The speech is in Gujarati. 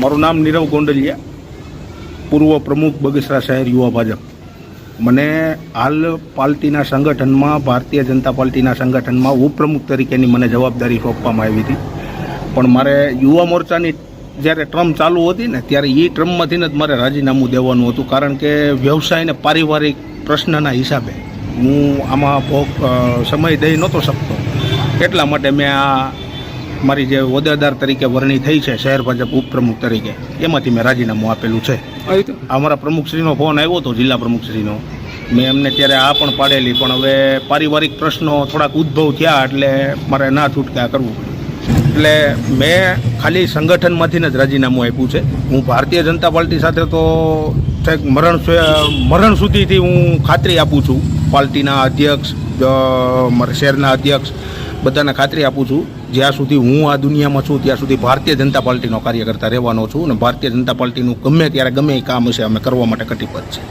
મારું નામ નીરવ ગોંડલિયા, પૂર્વ પ્રમુખ બગસરા શહેર યુવા ભાજપ. મને હાલ પાર્ટીના સંગઠનમાં, ભારતીય જનતા પાર્ટીના સંગઠનમાં ઉપપ્રમુખ તરીકેની મને જવાબદારી સોંપવામાં આવી હતી. પણ મારે યુવા મોરચાની જ્યારે ટ્રમ ચાલુ હતી ને, ત્યારે એ ટ્રમમાંથી જ મારે રાજીનામું દેવાનું હતું. કારણ કે વ્યવસાય અને પારિવારિક પ્રશ્નના હિસાબે હું આમાં ભોગ સમય દઈ નહોતો શકતો. એટલા માટે મેં આ મારી જે હોદ્દેદાર તરીકે વરણી થઈ છે શહેર ભાજપ ઉપપ્રમુખ તરીકે એમાંથી મેં રાજીનામું આપેલું છે. અમારા પ્રમુખશ્રીનો ફોન આવ્યો હતો જિલ્લા પ્રમુખશ્રીનો. મેં એમને ત્યારે આ પણ પાડેલી પણ હવે પારિવારિક પ્રશ્નો થોડાક ઉદ્ભવ થયા એટલે મારે ના છૂટકા કરવું એટલે મેં ખાલી સંગઠનમાંથી જ રાજીનામું આપ્યું છે. હું ભારતીય જનતા પાર્ટી સાથે તો છેક મરણ મરણ સુધીથી હું ખાતરી આપું છું. પાર્ટીના અધ્યક્ષ શહેરના અધ્યક્ષ બધાને ખાતરી આપું છું. જ્યાં સુધી હું આ દુનિયામાં છું, ત્યાં સુધી ભારતીય જનતા પાર્ટીનો કાર્યકર્તા રહેવાનો છું અને ભારતીય જનતા પાર્ટીનું ગમે ત્યારે ગમે એ કામ હશે, અમે કરવા માટે કટિબદ્ધ છે